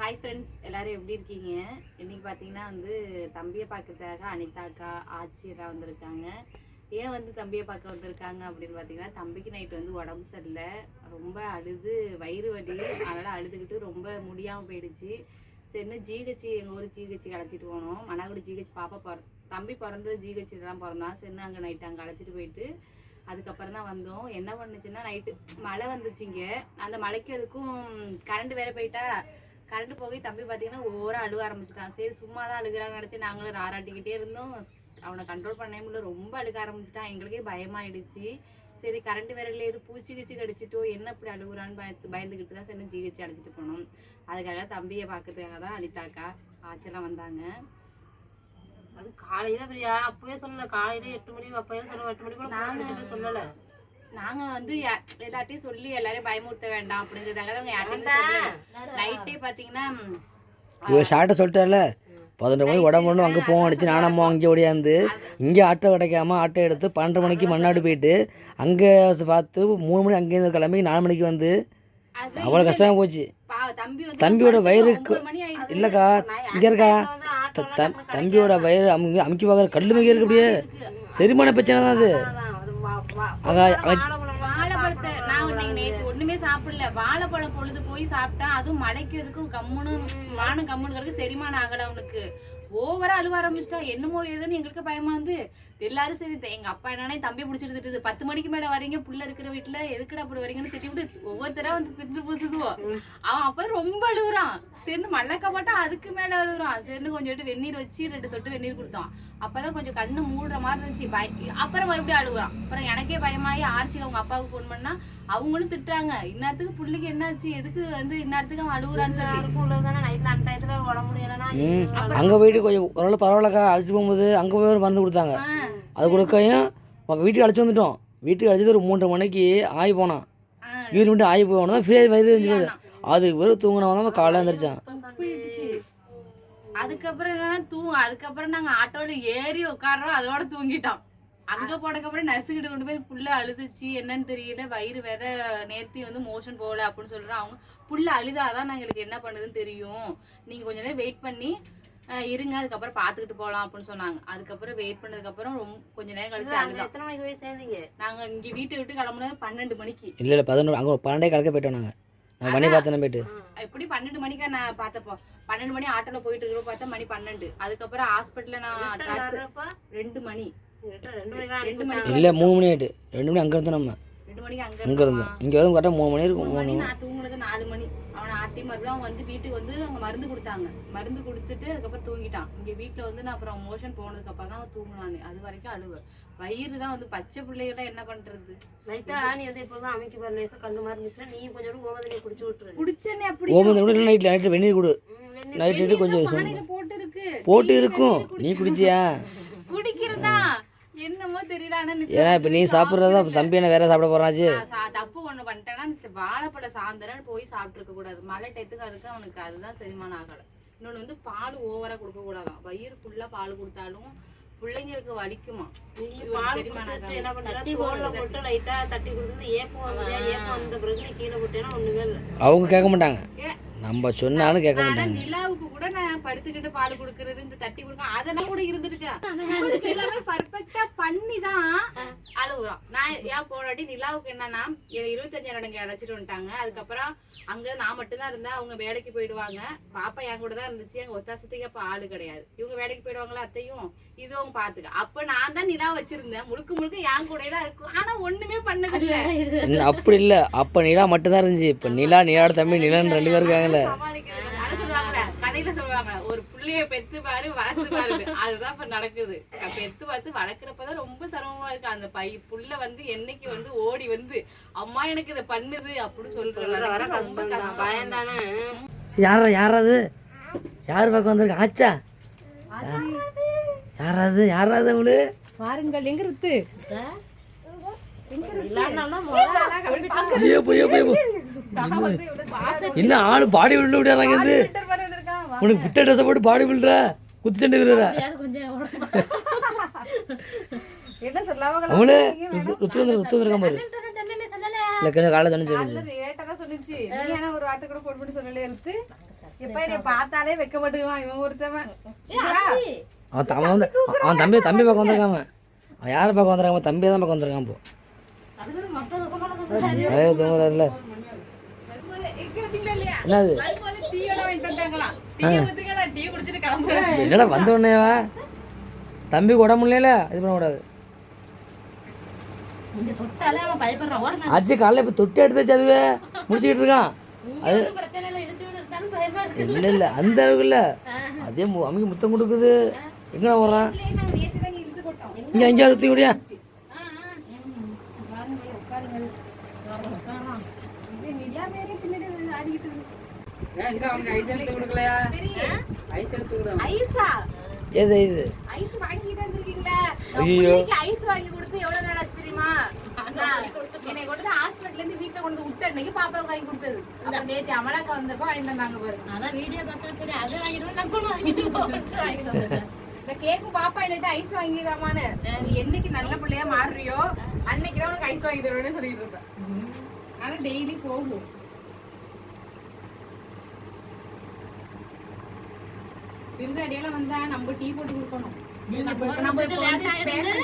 Hi friends எல்லாரும் எப்படி இருக்கீங்க? இன்னைக்கு பார்த்தீங்கன்னா வந்து தம்பியை பார்க்கறதுக்காக அனிதாக்கா ஆச்சியரா வந்திருக்காங்க. ஏன் வந்து தம்பியை பார்க்க வந்திருக்காங்க அப்படின்னு பார்த்தீங்கன்னா தம்பிக்கு நைட் வந்து உடம்பு சரியில்லை. ரொம்ப அழுது வயிறு வலி. அதனால் அழுதுகிட்டு ரொம்ப முடியாமல் போயிடுச்சு. சரின்னு ஜிஹெச் எங்கள் ஊர் ஜிஹெச் அழைச்சிட்டு போனோம். மணாகுடி ஜிஹெச் பாப்பா பிற தம்பி பிறந்தது ஜிஹெச் தான் பிறந்தான். சரின்னு அங்கே நைட்டு அங்கே அழைச்சிட்டு போயிட்டு அதுக்கப்புறம் தான் வந்தோம். என்ன பண்ணுச்சுன்னா நைட்டு மழை வந்துச்சுங்க. அந்த மழைக்கு அதுக்கும் கரண்ட் வேற போயிட்டா. கரண்ட் போய் தம்பி பார்த்தீங்கன்னா ஓவராக அழுக ஆரம்பிச்சிட்டான். சரி சும்மா தான் அழுகிறான்னு நினச்சி நாங்களும் ராராட்டிக்கிட்டே இருந்தோம். அவனை கண்ட்ரோல் பண்ண முடியல ரொம்ப அழுக ஆரம்பிச்சிட்டான். எங்களுக்கே பயமாயிடுச்சு. சரி கரண்ட் வேற எது பூச்சி கிச்சி கடிச்சிட்டோ என்ன இப்படி அழுகுறான்னு பயத்து பயந்துக்கிட்டு தான் சரி ஜிஹெச் அழைச்சிட்டு போனோம். அதுக்காக தம்பியை பார்க்கறதுக்காக தான் அனிதாக்கா ஆச்செல்லாம் வந்தாங்க. அது காலையில பிரியா அப்பவே சொல்லல. காலையில எட்டு மணி அப்பவே சொல்ல எட்டு மணி கூட சொல்லலை. நாங்க வந்து எல்லார்ட்டையும் சொல்லி எல்லாரையும் பயமுறுத்த வேண்டாம் அப்படிங்கிறதுக்காக தான் யார்ட்டையும் சொல்லி நைட்டே பாத்தீங்கன்னா ம், இவன் ஷார்ட்டை சொல்லிட்டார்ல பதினொரு மணிக்கு உடம்பு அங்கே போவோம் அடிச்சு நானம்மா அங்கே ஓடியாந்து இங்கே ஆட்டோ கிடைக்காம ஆட்டோ எடுத்து பன்னெண்டு மணிக்கு மண்ணாடு போயிட்டு அங்கே பார்த்து மூணு மணி அங்கேருந்து கிளம்பி நாலு மணிக்கு வந்து அவ்வளோ கஷ்டமாக போச்சு. பா- தம்பி வந்து தம்பியோட வயிறுக்கு ஒன்பது மணி ஆயிடுச்சு. இல்லைக்கா இங்கே இருக்கா? தம்பியோட வயிறு அமுக்கி அமுக்கி பார்க்குற கல் மிக இருக்கு அப்படியே. செரிமான பிரச்சனை தான் அது. வாழைப்பழத்தை நான் இன்னைக்கு நேத்து ஒண்ணுமே சாப்பிடல. வாழைப்பழம் பொழுது போய் சாப்பிட்டேன் அதுவும் மழைக்கு இதுக்கும் கம்முன்னு வானம் கம்முன்னு கிடக்கு செரிமானம் ஆகல அவனுக்கு. ஓவரா அழுவ ஆரம்பிச்சிட்டா. என்னமோ ஏதுன்னு எங்களுக்கு பயமா வந்து எல்லாரும் சரி எங்க அப்பா என்னன்னா என் தம்பி பிடிச்சிட்டு திட்டுது பத்து மணிக்கு மேல வரீங்க புள்ள இருக்கிற வீட்டுல எதுக்குடா அப்படி வரீங்கன்னு திட்டி விட்டு ஒவ்வொருத்தரா வந்து திட்டு பூசுதுவோ அவன் அப்ப ரொம்ப அழுகுறான். சரின்னு மல்லக்கா போட்டா அதுக்கு மேல அழுகுறான் சரின்னு கொஞ்சம் விட்டு வெந்நீர் வச்சு ரெண்டு சொட்டு வெந்நீர் கொடுத்தோம். அப்பதான் கொஞ்சம் கண்ணு மூடுற மாதிரி இருந்துச்சு. பய அப்புறம் மறுபடியும் அழுகுறான். அப்புறம் எனக்கே பயமாயி ஆர்ச்சி அவங்க அப்பாவுக்கு ஃபோன் பண்ணா அவங்களும் திட்டுறாங்க. இந்நேரத்துக்கு புள்ளைக்கு என்னாச்சு? எதுக்கு வந்து இந்நேரத்துக்கு அவன் அழுகுறான்னு சொல்லி. யாருக்கும் உள்ளதுதானே? நைட்ல அந்த டயத்துல உடம்பு முடியலன்னா அங்கே போயிட்டு கொஞ்சம் ஓரளவு பரவாயில்லக்கா அழைச்சிட்டு போகும்போது அங்கே போய் ஒரு மருந்து கொடுத்தாங்க. அது கொடுக்கையும் வீட்டுக்கு அழைச்சி வந்துட்டோம். வீட்டுக்கு அழைச்சது ஒரு மூன்றரை மணிக்கு ஆகி போனான். யூரின் விட்டு ஆகி போனோம் ஃப்ரீயாக வயிறு இருந்துச்சு அது வெறும் தூங்கினவன் தான் காலையில் எழுந்திரிச்சான். அதுக்கப்புறம் என்னன்னா தூ அதுக்கப்புறம் நாங்க ஆட்டோல ஏறி உட்கார்றோம் அதோட தூங்கிட்டோம். அங்க போனதுக்கப்புறம் நர்ஸுகிட்ட கொண்டு போய் புள்ள அழுதுச்சு என்னன்னு தெரியல வயிறு வேற நேர்த்தி வந்து மோஷன் போகல அப்படின்னு சொல்றாங்க. அவங்க புள்ள அழுதாதான் எங்களுக்கு என்ன பண்ணுதுன்னு தெரியும். நீங்க கொஞ்ச நேரம் வெயிட் பண்ணி இருங்க அதுக்கப்புறம் பாத்துக்கிட்டு போலாம் அப்படின்னு சொன்னாங்க. அதுக்கப்புறம் வெயிட் பண்ணதுக்கு அப்புறம் ரொம்ப கொஞ்ச நேரம் கழிச்சு எத்தனை மணிக்கு போய் சேர்ந்தீங்க? நாங்க இங்க வீட்டை விட்டு கிளம்புனது பன்னெண்டு மணிக்கு. இல்லை இல்லை பதினொன்று அங்கே பன்னெண்டே கலக்க போயிட்டோம் நாங்கள் நான் பண்ணி பார்த்தேன் போயிட்டு. எப்படி பன்னெண்டு மணிக்கா நான் பார்த்தப்போ. பன்னெண்டு மணி ஆட்டோல போயிட்டு இருக்கிற பார்த்தா மணி பன்னெண்டு. அதுக்கப்புறம் ஹாஸ்பிட்டல்ல நான் ரெண்டு மணி. return ரெண்டு மணிக்கு ரெண்டு மணி இல்லை மூணு மணி ஆயிட்டு. ரெண்டு மணி அங்கே இருந்தோம் நம்ம. ரெண்டு மணிக்கு அங்க அங்கே இருந்தோம். இங்கே வந்து கரெக்டாக மூணு மணி இருக்கும் மூணு மூணு மணி நான் தூங்குனது நாலு மணி. அவனை ஆட்டி மறுபடியும் அவன் வந்து வீட்டுக்கு வந்து அங்க மருந்து கொடுத்தாங்க. மருந்து கொடுத்துட்டு அதுக்கப்புறம் தூங்கிட்டான். இங்க வீட்டுல வந்து நான் அப்புறம் மோஷன் போனதுக்கு அப்புறம் தான் அவன் தூங்குனானு அது வரைக்கும் அழுவேன் வயிறு தான் வந்து பச்சை பிள்ளைகள்லாம் என்ன பண்றது? லைட்டா நீ வந்து இப்பதான் அமைக்கி பாரு லேசா கல்லு மாதிரி இருந்துச்சுன்னா நீ கொஞ்சம் ஓமதனையை குடிச்சு விட்டுரு. குடிச்சேனே அப்படி ஓமந்த கூட நைட்டில் நைட்டு வெந்நீர் கொடு. நைட்டு கொஞ்சம் போட்டு இருக்கு. போட்டு இருக்கும். நீ குடிச்சியா? குடிக்கிறதா என்னமோ தெரியல ஏன்னா இப்போ நீ சாப்பிட்றதா தம்பி என்ன வேற சாப்பிட போறாச்சு. தப்பு ஒண்ணு பண்ணிட்டேன்னா இந்த வாழைப்பழ சாயந்தரம் போய் சாப்பிட்டுருக்க கூடாது. மழை டயத்துக்கு அதுக்கு அவனுக்கு அதுதான் செரிமானம் ஆகல. இன்னொன்னு வந்து பால் ஓவரா கொடுக்க கூடாதாம் வயிறு ஃபுல்லா பால் கொடுத்தாலும் பிள்ளைங்களுக்கு வலிக்குமா? பால் ஆகாம. என்ன பண்ற தோல்ல போட்டு லைட்டா தட்டி கொடுத்து ஏப்பம் வந்து ஏப்பம் வந்த பிறகு நீ கீழே போட்டேன்னா ஒண்ணுமே இல்லை. அவங்க கேட்க மாட்டாங்க. நம்ம சொன்னாலும் கேட்க மாட்டாங்க. நிலாவுக்கு கூட நான் படுத்துக்கிட்டு பால் கொடுக்கறது இந்த தட்டி கொடுக்க அதெல்லாம் கூட இருந்திருக்கேன் இவனுக்கு எல்லாமே பர்ஃபெக்டா பண்ணி தான் அழுகுறான் நான் ஏன் போனாட்டி நிலாவுக்கு என்னன்னா இருபத்தஞ்சாயிரம் இங்க அழைச்சிட்டு வந்துட்டாங்க. அதுக்கப்புறம் அங்க நான் மட்டும் தான் இருந்தேன். அவங்க வேலைக்கு போயிடுவாங்க. பாப்பா என் கூட தான் இருந்துச்சு. எங்க ஒத்தாசத்துக்கு அப்ப ஆளு கிடையாது. இவங்க வேலைக்கு போயிடுவாங்களா அத்தையும் இதுவும் பாத்துக்க. அப்ப நான் தான் நிலா வச்சிருந்தேன். முழுக்க முழுக்க என் கூட தான் இருக்கும். ஆனா ஒண்ணுமே பண்ணது இல்ல அப்படி இல்லை. அப்போ நிலா மட்டும்தான் இருந்துச்சு. இப்போ நிலா நிலாவோட தம்பி நிலான்னு ரெண்டு பேர் இருக்காங்கல்ல கதையில சொல்லுவாங்க ஒரு புள்ளைய பெத்து பாரு வளர்த்து பாரு அதுதான் இப்ப நடக்குது. பெத்து பார்த்து வளர்க்குறப்பதான் ரொம்ப சிரமமா இருக்கு. அந்த பை புள்ள வந்து என்னைக்கு வந்து ஓடி வந்து அம்மா எனக்கு இதை பண்ணுது அப்படின்னு சொல்ற வர சொல்றது ரொம்ப கஷ்டம். யாரா யாராது யார் பக்கம் வந்திருக்கு? ஆச்சா? யாராது யாராது அவளு? பாருங்கள் எங்க இருக்கு இல்லாட்டினா முதல்ல ஐயோ போய் போய் என்ன? ஆளு பாடி பில்டர் விடுறாங்க இது? உனக்கு பிட்ட ட்ரெஸ்ஸை போட்டு பாடி பில்டரா குத்துச்சண்டை வீரரா என்ன சொல்லாம அவளு ருத்து ருத்து வந்துருக்கான் பாரு. இல்லை கொஞ்சம் காலை சொல்லிச்சு. ஒரு வார்த்தை கூட பண்ணி சொல்லல என்னை பார்த்தாலே வெக்கப்பட்டுக்குவான் இவன் ஒருத்தவன்? அவன் த- அவன் வந்து அவன் தம்பி தம்பி பக்கம் வந்திருக்கான் அவன் அவன் யாரை பக்கம் வந்திருக்கான் தம்பியை தான் பக்கம் வந்திருக்கான் இப்போ நிறைய தூங்குறாருல என்னது என்னடா வந்த உடனேவா தம்பி உடம்பு இல்லையில இது பண்ணக்கூடாது அச்சு காலைல இப்போ தொட்டு எடுத்தாச்சு அதுவே முடிச்சுக்கிட்டு இருக்கான் அது இல்லை இல்லை அந்த அளவுக்கு இல்லை அதே அமைக்கு முத்தம் கொடுக்குது எங்கே வர்றான் இங்கே எங்கேயா சுற்றி ஐஸா ஏது இது? ஐஸ் வாங்கிட்டு வந்திருக்கீங்களா. ஐயோ. ஐஸ் வாங்கி கொடுத்து எவ்வளவு நேரம் ஆச்சு தெரியுமா? என்னை கொண்டு ஹாஸ்பிட்டல்ல இருந்து வீட்டுல கொண்டு வந்து விட்ட அன்னைக்கு பாப்பாவுக்கு வாங்கி கொடுத்தது. அப்ப நேத்து அமலாக்கா வந்தப்போ வாங்கிட்டு வந்தாங்க பாரு. அதான் வீடியோ பார்த்தா சரி அது வாங்கிடுவோம் நம்ம வாங்கிடுவோம் வாங்கிடுவோம் இந்த கேக்கு பாப்பா இல்லட்டு ஐஸ் வாங்கிதாமான்னு. நீ என்னைக்கு நல்ல பிள்ளையா மாறுறியோ அன்னைக்கு தான் உனக்கு ஐஸ் வாங்கி தருவேன்னு சொல்லிட்டு இருப்பேன் ஆனா டெய்லி போகும். விருந்தாடியெல்லாம் வந்தா நம்ம டீ போட்டு கொடுக்கணும். நம்ம இப்ப வந்து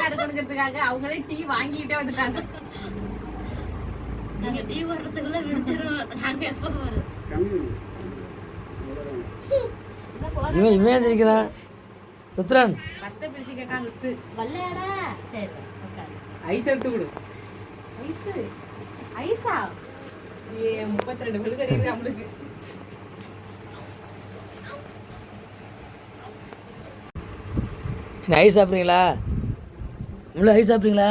இருக்கணுங்கிறதுக்காக அவங்களே டீ வாங்கிட்டே வந்துட்டாங்க. நீங்க டீ வர்றதுக்குள்ள விடுத்துருவோம் நாங்க எப்போ வரும் இவன் இவன் சிரிக்கிறான் ருத்ரன். கஷ்ட பிரிச்சு கேட்டாங்க வித்து வல்லையாடா. சரி ஐஸ் எடுத்து கொடு. ஐஸ்? ஐஸா? ஏ முப்பத்தி ரெண்டு பேருக்கு தெரியுது என்ன ஐஸ் சாப்பிட்றீங்களா? இவ்வளோ ஐஸ் சாப்பிட்றீங்களா?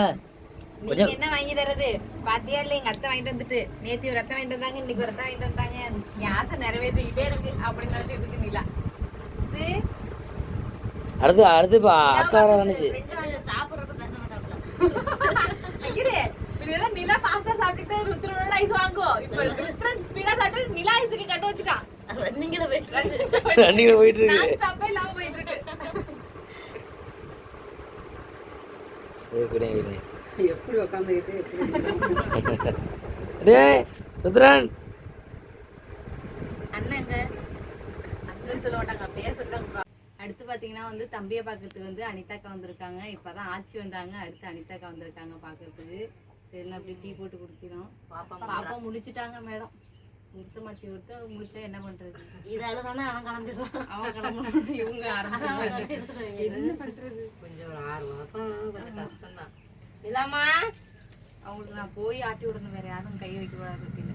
நீங்க என்ன வாங்கி தர்றது பாத்தியா இல்ல எங்க அத்தை வாங்கிட்டு வந்துட்டு. நேத்து ஒரு அத்தை வாங்கிட்டு வந்தாங்க இன்னைக்கு ஒரு அத்தை வாங்கிட்டு வந்தாங்க. என் ஆசை நிறைவேற்றிக்கிட்டே இருக்கு. அப்படின்னு நினைச்சிட்டு இருக்கு நீலா. இது அடுத்து அடுத்து இப்போ அக்கா வர நினச்சி நிலா ஃபாஸ்டா சாப்பிட்டுட்டு ருத்ரனோட ஐஸ் வாங்குவோம் இப்ப ருத்ரன் ஸ்பீடா சாப்பிட்டு நிலா ஐஸுக்கு கட்டு வச்சுட்டான். போயிட்டு இல்லாம போயிட்டு இருக்கு. எப்படி உட்காந்துக்கிட்டு எப்படி டேய் ருத்ரன். அடுத்து வந்து தம்பியை பார்க்கறதுக்கு வந்து அனிதாக்கா வந்திருக்காங்க. இப்பதான் ஆச்சி வந்தாங்க. அடுத்து அனிதாக்கா வந்திருக்காங்க பார்க்கறதுக்கு சரி நான் அப்படி டீ போட்டு குடிக்கிறோம் பாப்பா பாப்பா முடிச்சிட்டாங்க மேடம். ஒருத்த மாத்தி ஒருத்த முடிச்சா என்ன பண்றது? இதால தானே அவன் கிளம்பிடுவான் அவன் கிளம்பணும். இவங்க ஆரம்பிச்சாங்க என்ன பண்றது? கொஞ்சம் ஒரு ஆறு மாசம் கொஞ்சம் கஷ்டம் தான் இல்லாமா அவங்களுக்கு நான் போய் ஆட்டி விடணும். வேற யாரும் கை வைக்க கூடாது அப்படின்னு.